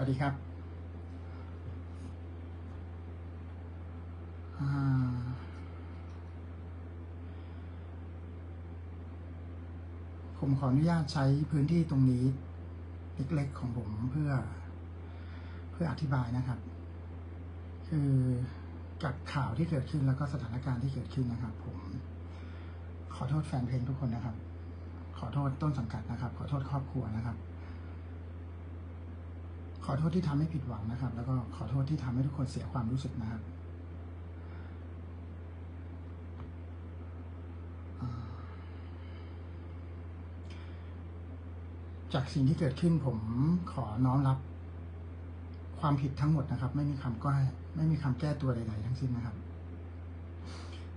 วัสดีครับผมขออนุญาตใช้พื้นที่ตรงนี้เล็กๆของผมเพื่อ เพื่ออธิบายนะครับ คือกับข่าวที่เกิดขึ้นแล้วก็สถานการณ์ที่เกิดขึ้นนะครับ ผม ขอโทษแฟนเพลงทุกคนนะครับ ขอโทษต้นสังกัดนะครับ ขอโทษครอบครัวนะครับ ขอโทษที่ทำให้ผิดหวังนะครับ แล้วก็ขอโทษที่ทำให้ทุกคนเสียความรู้สึกนะครับจากสิ่งที่เกิดขึ้นผมขอน้อมรับ ความผิดทั้งหมดนะครับ ไม่มีคำก็ไม่มีคำแก้ตัวใด ๆ ทั้งสิ้นนะครับ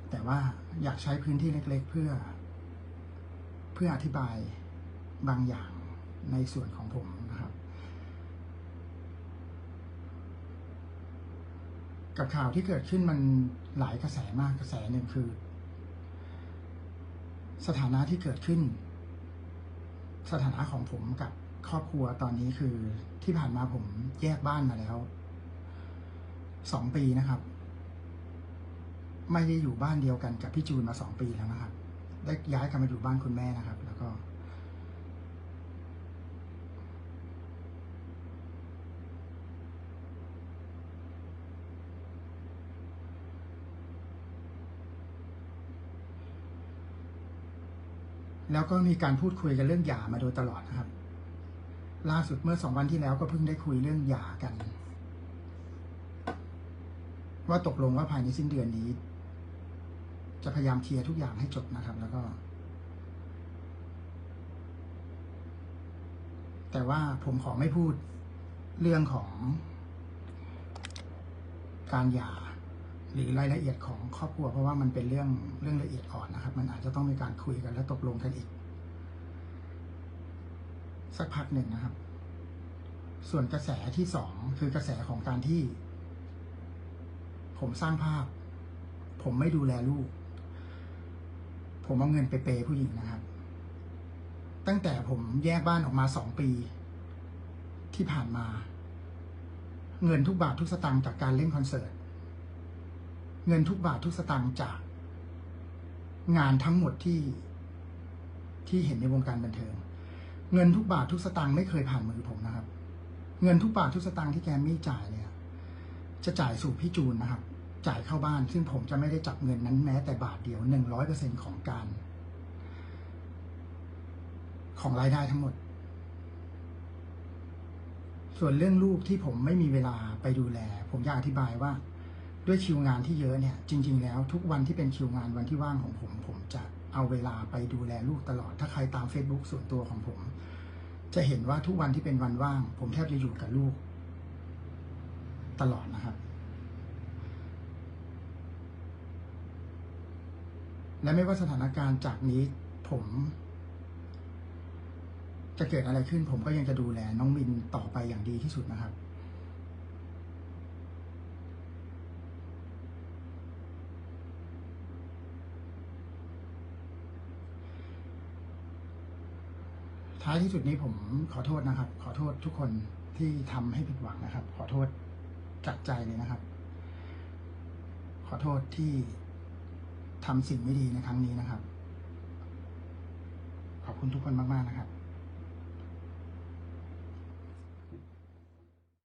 แต่ว่าอยากใช้พื้นที่เล็ก ๆ เพื่อ เพื่ออธิบายบางอย่างในส่วนของผมนะครับ กับข่าวที่เกิดขึ้นมันหลายกระแสมากกระแสหนึ่งคือ สถานะที่เกิดขึ้น สถานะของผมกับครอบครัวตอนนี้คือที่ผ่านมาผมแยกบ้านมาแล้วสองปีนะครับ ไม่ได้อยู่บ้านเดียวกันกับพี่จูนมาสองปีแล้วนะครับ ได้ย้ายกันมาอยู่บ้านคุณแม่นะครับ แล้วก็ แล้วก็มีการพูดคุยกันเรื่องหย่ามาโดยตลอดนะครับ ล่าสุดเมื่อสองวันที่แล้วก็เพิ่งได้คุยเรื่องหย่ากัน ว่าตกลงว่าภายในสิ้นเดือนนี้ จะพยายามเคลียร์ทุกอย่างให้จบนะครับ แล้วก็ แต่ว่าผมขอไม่พูดเรื่องของการหย่า หรือรายละเอียดของครอบครัวเพราะว่ามันเป็นเรื่องเรื่องละเอียดอ่อนนะครับ มันอาจจะต้องมีการคุยกันและตกลงกันอีก สักพักหนึ่งนะครับ ส่วนกระแสที่สองคือกระแสของการที่ ผมสร้างภาพ ผมไม่ดูแลลูก ผมเอาเงินไปเปย์ผู้หญิงนะครับ ตั้งแต่ผมแยกบ้านออกมาสองปี ที่ผ่านมา เงินทุกบาททุกสตางค์จากการเล่นคอนเสิร์ต เงินทุกบาททุกสตางค์จาก งานทั้งหมดที่ที่เห็นในวงการบันเทิง เงินทุกบาททุกสตางค์ไม่เคยผ่านมือผมนะครับ เงินทุกบาททุกสตางค์ที่แกมมี่จ่ายเนี่ย จะจ่ายสู่พี่จูนนะครับ จ่ายเข้าบ้าน ซึ่งผมจะไม่ได้จับเงินนั้นแม้แต่บาทเดียวหนึ่งร้อยเปอร์เซ็นของการ ของรายได้ทั้งหมด ส่วนเรื่องลูกที่ผมไม่มีเวลาไปดูแล ผมอยากอธิบายว่า ด้วยคิวงานที่เยอะเนี่ยจริง ๆ แล้วทุกวันที่เป็นคิวงานวันที่ว่างของผม ผมจะเอาเวลาไปดูแลลูกตลอด ถ้าใครตาม Facebook ส่วนตัวของผม จะเห็นว่าทุกวันที่เป็นวันว่าง ผมแทบจะอยู่กับลูก ตลอดนะครับ และไม่ว่าสถานการณ์จากนี้ผม จะเกิดอะไรขึ้น ผมก็ยังจะดูแลน้องมินต่อไปอย่างดีที่สุดนะครับ ท้ายที่สุดนี้ผมขอโทษนะครับ ขอโทษทุกคนที่ทำให้ผิดหวังนะครับ ขอโทษจากใจเลยนะครับ ขอโทษที่ทำสิ่งไม่ดีในครั้งนี้นะครับ ขอบคุณทุกคนมาก ๆ นะครับ